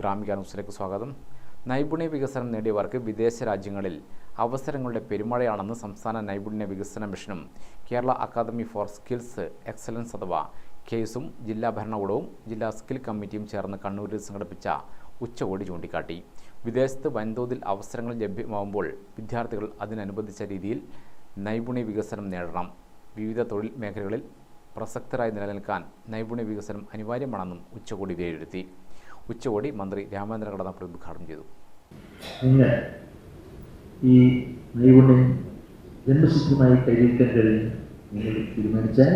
ഗ്രാമിക ന്യൂസിലേക്ക് സ്വാഗതം. നൈപുണ്യ വികസനം നേടിയവർക്ക് വിദേശ രാജ്യങ്ങളിൽ അവസരങ്ങളുടെ പെരുമഴയാണെന്ന് സംസ്ഥാന നൈപുണ്യ വികസന മിഷനും Kerala academy for skills excellence അഥവാ കേസും ജില്ലാ ഭരണകൂടവും ജില്ലാ സ്കിൽ കമ്മിറ്റിയും ചേർന്ന് കണ്ണൂരിൽ സംഘടിപ്പിച്ച ഉച്ചകോടി ചൂണ്ടിക്കാട്ടി. വിദേശത്ത് വൻതോതിൽ അവസരങ്ങൾ ലഭ്യമാകുമ്പോൾ വിദ്യാർത്ഥികൾ അതിനനുബന്ധിച്ച രീതിയിൽ നൈപുണ്യ വികസനം നേടണം. വിവിധ തൊഴിൽ മേഖലകളിൽ പ്രസക്തരായി നിലനിൽക്കാൻ നൈപുണ്യ വികസനം അനിവാര്യമാണെന്നും ഉച്ചകോടി വിലയിരുത്തി. ഉച്ചകോടി മന്ത്രി രാമേന്ദ്ര കടന്നപ്പള്ളി ഉദ്ഘാടനം ചെയ്തു ഇന്ന് ഈ നൈപുണ്യം ജന്മസിദ്ധമായി കൈവരിക്കാൻ കഴിയും നിങ്ങൾ തീരുമാനിച്ചാൽ.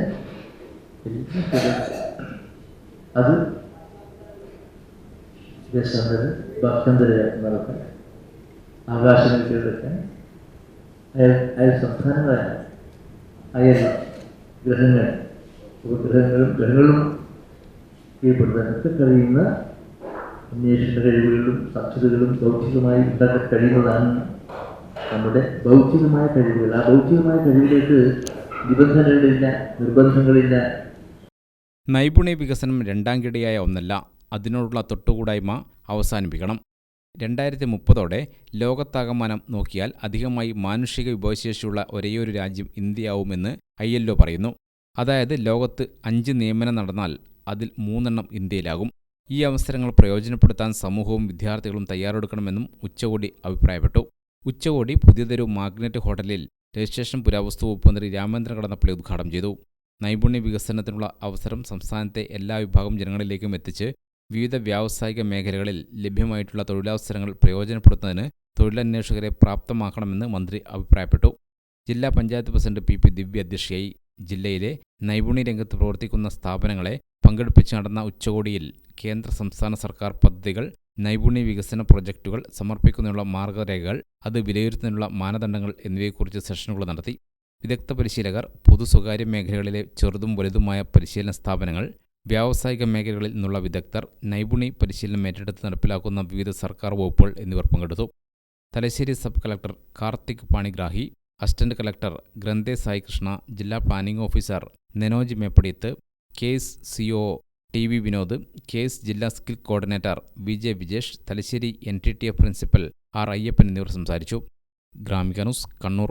അത് വിദേശാന്തര ഭാഷാന്തര നടത്താൻ ആകാശങ്ങൾ കീഴടക്കാൻ അയൽ അയൽ സംസ്ഥാനങ്ങളായ അയൽ ഗ്രഹങ്ങൾ ഉപഗ്രഹങ്ങളും ഗ്രഹങ്ങളും കീഴ്പ്പെടുത്താനൊക്കെ കഴിയുന്ന അന്വേഷണ കഴിവുകളും സാക്ഷരതകളും ബൗദ്ധികമായി ഉണ്ടാക്കാൻ കഴിയുന്നതാണ് നമ്മുടെ ബൗദ്ധികമായ കഴിവുകൾ. ആ ബൗദ്ധികമായ കഴിവിലേക്ക് നിബന്ധനകളില്ല നിർബന്ധങ്ങളില്ല. നൈപുണ്യ വികസനം രണ്ടാം കിടയായ ഒന്നല്ല. അതിനോടുള്ള തൊട്ടുകൂടായ്മ അവസാനിപ്പിക്കണം. രണ്ടായിരത്തി മുപ്പതോടെ ലോകത്താകമാനം നോക്കിയാൽ അധികമായി മാനുഷിക വിഭവശേഷിയുള്ള ഒരേയൊരു രാജ്യം ഇന്ത്യയാവുമെന്ന് ഐ എൽ പറയുന്നു. അതായത് ലോകത്ത് അഞ്ച് നിയമനം നടന്നാൽ അതിൽ മൂന്നെണ്ണം ഇന്ത്യയിലാകും. ഈ അവസരങ്ങൾ പ്രയോജനപ്പെടുത്താൻ സമൂഹവും വിദ്യാർത്ഥികളും തയ്യാറെടുക്കണമെന്നും ഉച്ചകോടി അഭിപ്രായപ്പെട്ടു. ഉച്ചകോടി പുതിയതൊരു മാഗ്നറ്റ് ഹോട്ടലിൽ രജിസ്ട്രേഷൻ പുരാവസ്തു വകുപ്പ് മന്ത്രി രാമേന്ദ്രൻ കടന്നപ്പള്ളി ഉദ്ഘാടനം ചെയ്തു. നൈപുണ്യ വികസനത്തിനുള്ള അവസരം സംസ്ഥാനത്തെ എല്ലാ വിഭാഗം ജനങ്ങളിലേക്കും എത്തിച്ച് വിവിധ വ്യാവസായിക മേഖലകളിൽ ലഭ്യമായിട്ടുള്ള തൊഴിലവസരങ്ങൾ പ്രയോജനപ്പെടുത്തുന്നതിന് തൊഴിലന്വേഷകരെ പ്രാപ്തമാക്കണമെന്ന് മന്ത്രി അഭിപ്രായപ്പെട്ടു. ജില്ലാ panchayat president P P Divya അധ്യക്ഷയായി. ജില്ലയിലെ നൈപുണ്യ രംഗത്ത് പ്രവർത്തിക്കുന്ന സ്ഥാപനങ്ങളെ പങ്കെടുപ്പിച്ച് നടന്ന ഉച്ചകോടിയിൽ കേന്ദ്ര സംസ്ഥാന സർക്കാർ പദ്ധതികൾ നൈപുണ്യ വികസന പ്രൊജക്റ്റുകൾ സമർപ്പിക്കുന്നതിനുള്ള മാർഗരേഖകൾ അത് വിലയിരുത്തുന്നതിനുള്ള മാനദണ്ഡങ്ങൾ എന്നിവയെക്കുറിച്ച് സെഷനുകൾ നടത്തി. വിദഗ്ധ പരിശീലകർ പൊതു സ്വകാര്യ മേഖലകളിലെ ചെറുതും വലുതുമായ പരിശീലന സ്ഥാപനങ്ങൾ വ്യാവസായിക മേഖലകളിൽ നിന്നുള്ള വിദഗ്ധർ നൈപുണി പരിശീലനം ഏറ്റെടുത്ത് നടപ്പിലാക്കുന്ന വിവിധ സർക്കാർ വകുപ്പുകൾ എന്നിവർ പങ്കെടുത്തു. Thalassery sub collector Karthik Panigrahi assistant collector Granthe Saikrishna ജില്ലാ planning officer Nenoj Meppadiyath KASE CO T V Vinod KASE ജില്ലാ skill coordinator V J Vijesh Thalassery N T T F principal R Ayyappan എന്നിവർ സംസാരിച്ചു. Gramika news Kannur.